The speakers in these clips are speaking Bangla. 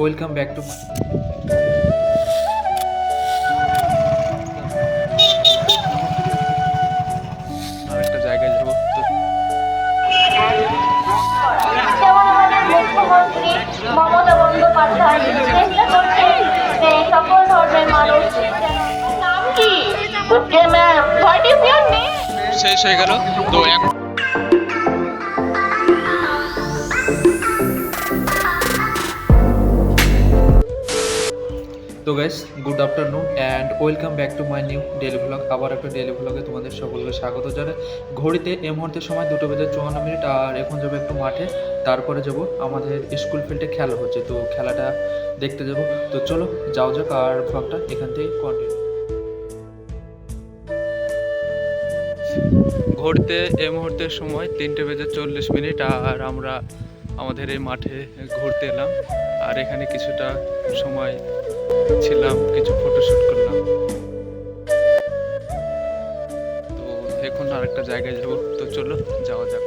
ওয়েলকাম ব্যাক টু আরেকটা জায়গায় যাব মমতা বন্দ্যোপাধ্যায় চেষ্টা করছেন সকল ধর্মের মানুষ নাম কি ma'am what is your name শেষ হয়ে গেল। তো এখন তো guys good afternoon and welcome back to my new daily vlog আবার একটা ডেলি ভ্লগে তোমাদের সকলকে স্বাগত জানাই। ঘড়িতে এই মুহূর্তের সময় দুটো বেজে চুয়ান্ন মিনিট আর এখন যাব একটু মাঠে। তারপরে যাব আমাদের স্কুল ফিল্ডে খেলা হচ্ছে, তো খেলাটা দেখতে যাব। তো চলো, যাও যাক আর ভ্লগটা এখান থেকে কন্টিনিউ ঘুরতে এই মুহূর্তের সময় তিনটে বেজে চল্লিশ মিনিট আর আমরা আমাদের এই মাঠে ঘুরতে এলাম। আর এখানে কিছুটা সময় ছিলাম, কিছু ফটোশ্যুট করলাম। তো এখন আরেকটা জায়গায় যাব। তো চলো যাওয়া যাক।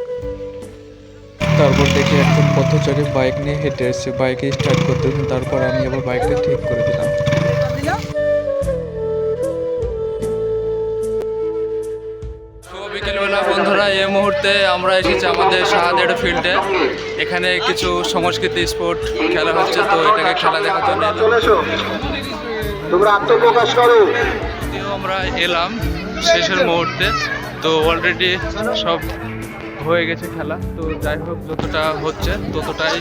তারপর দেখি একজন পথচারী বাইক নিয়ে হেঁটে এসছে। বাইকে স্টার্ট করতে, তারপর আমি আবার বাইকটা ঠিক করে দিলাম। বন্ধুরা এই মুহূর্তে আমরা এসেছি আমাদের শাহাদের ফিল্ডে। এখানে কিছু সংস্কৃতি স্পোর্ট খেলা হচ্ছে তো এটাকে খেলা দেখার জন্য তোমরা আত্মপ্রকাশ করো। আমরা এলাম শেষের মুহূর্তে তো অলরেডি সব হয়ে গেছে খেলা। তো যাই হোক যতটা হচ্ছে ততটাই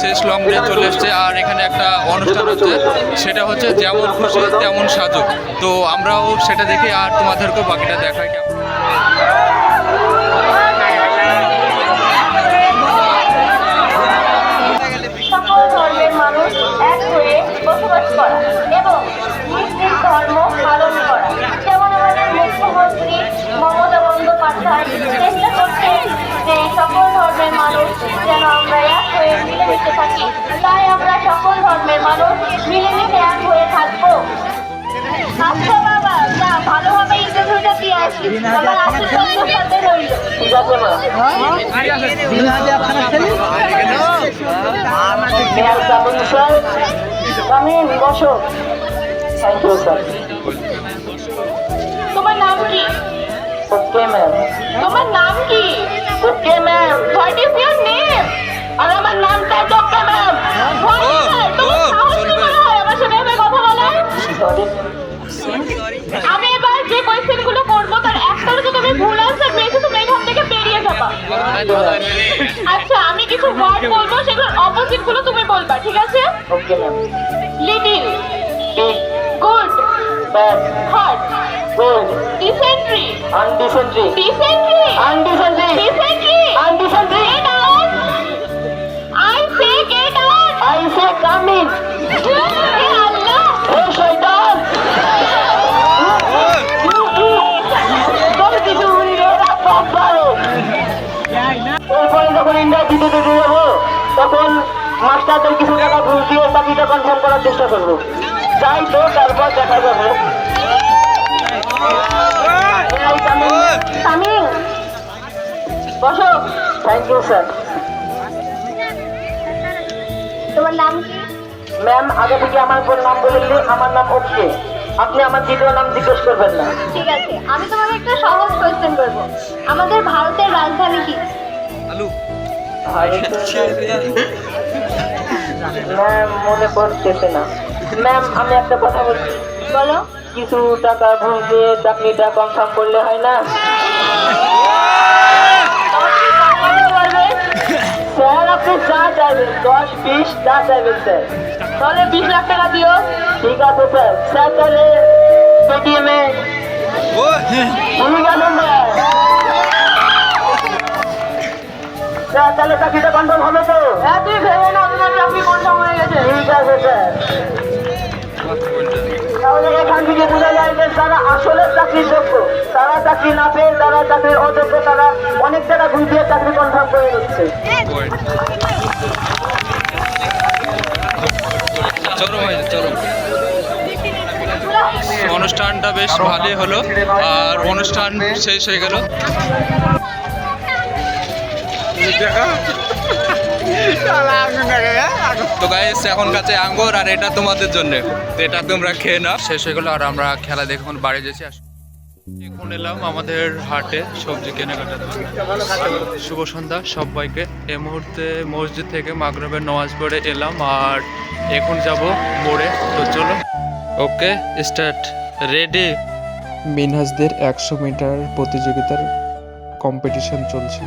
শেষ লং ডে চলে এসছে। আর এখানে একটা অনুষ্ঠান হচ্ছে সেটা হচ্ছে যেমন খুশি তেমন সাজু তো আমরাও সেটা দেখি আর তোমাদেরকেও বাকিটা দেখাই কেমন। থাকি তাই আমরা সকল ধর্মের মানুষ মিলেমিশে এক হয়ে থাকব। আচ্ছা বাবা যা ভালোভাবে ইন্টারভিউটা দিয়ে আসি আমার আশীর্বাদ সাথে রইল। ঠিক আছে মা may I coming sir coming বসো থ্যাংক ইউ স্যার তোমার নাম কি? ওকে ম্যাম তোমার নাম কি? Okay ma'am what is your name আর আমার আচ্ছা আমি কিছু ওয়ার্ড বলব? সেগুলোর অপোজিটগুলো তুমি বলবা ঠিক আছে? Okay ma'am little big good bad hot good decently undecently decently undecently decently undecently Get out! I say get out! I say coming হে যখন ইন্ডাস্ট্রিতে দিতে যাব তখন মাস্টারদের কিছু টাকা ঘুষ দিয়ে চাকরিটা কনফার্ম করার চেষ্টা করব। যাই তো তারপর দেখা যাবে বসো। থ্যাংক ইউ স্যার তোমার নাম কি? ম্যাম আগে থেকে আমার উপর নাম বললে আমার নাম ওকে আপনি আমার দ্বিতীয় নাম জিজ্ঞেস করবেন না। ঠিক আছে আমি তোমাকে একটা সহজ কোয়েশ্চেন করব। আমাদের ভারতের রাজধানী কি? আলু। ম্যাম মনে পড়তেছে না। ম্যাম আমি একটা কথা বলছি। বলো। কিছু টাকা ঘুষ দিয়ে চাকরিটা কনফার্ম করলে হয় না? স্যার আপনি যা চাইবেন দশ বিশ যা চাইবেন স্যার। তাহলে বিশ লাখ টাকা দিও। ঠিক আছে স্যার। স্যার তাহলে পেটিএমে ভুলে গেলেন স্যার তাহলে চাকরিটা কনফার্ম হবে তো। হ্যাঁ তুই ভেবে না তোমার চাকরি কনফার্ম হয়ে গেছে। ঠিক আছে স্যার। তাহলে এখান থেকে বোঝা যায় যে তারা আসলে চাকরির যোগ্য তারা চাকরি না পেয়ে তারা চাকরির অযোগ্য তারা অনেক চাকরি কনফার্ম করে নিচ্ছে। চলো ভাই চলো অনুষ্ঠানটা বেশ ভালোই হলো আর অনুষ্ঠান শেষ হয়ে গেল। তো গাইস এখন কাছে আঙ্গুর আর এটা তোমাদের জন্য। এটা তোমরা খেয়ে নাও। শেষ হয়ে গেলো আর আমরা খেলা দেখে এখন বাড়ি যাচ্ছি। আর এখন এলাম আমাদের হাটে সবজি কেনাকাটা শুভ সন্ধ্যা সবাইকে। এই মুহূর্তে মসজিদ থেকে মাগরবের নামাজ পড়ে এলাম আর এখন যাব মোড়ে। তো চলো। ওকে স্টার্ট রেডি মিনহাজদের একশো মিটার প্রতিযোগিতার কম্পিটিশন চলছে।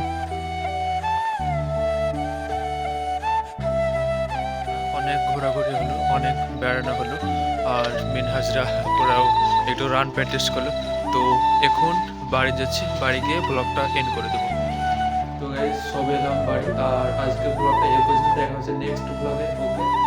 অনেক ঘোরাঘুরি হলো, অনেক বেড়ানো হলো। আর মিনহাজরা ওরাও একটু রান প্র্যাকটিস করল। তো এখন বাড়ি যাচ্ছি, বাড়ি গিয়ে ব্লগটা এন্ড করে দেবো। তো গাইজ সবে এলাম বাড়ি। আর আজকে ব্লগটা এ পর্যন্ত দেখা হচ্ছে নেক্সট ব্লগে ওকে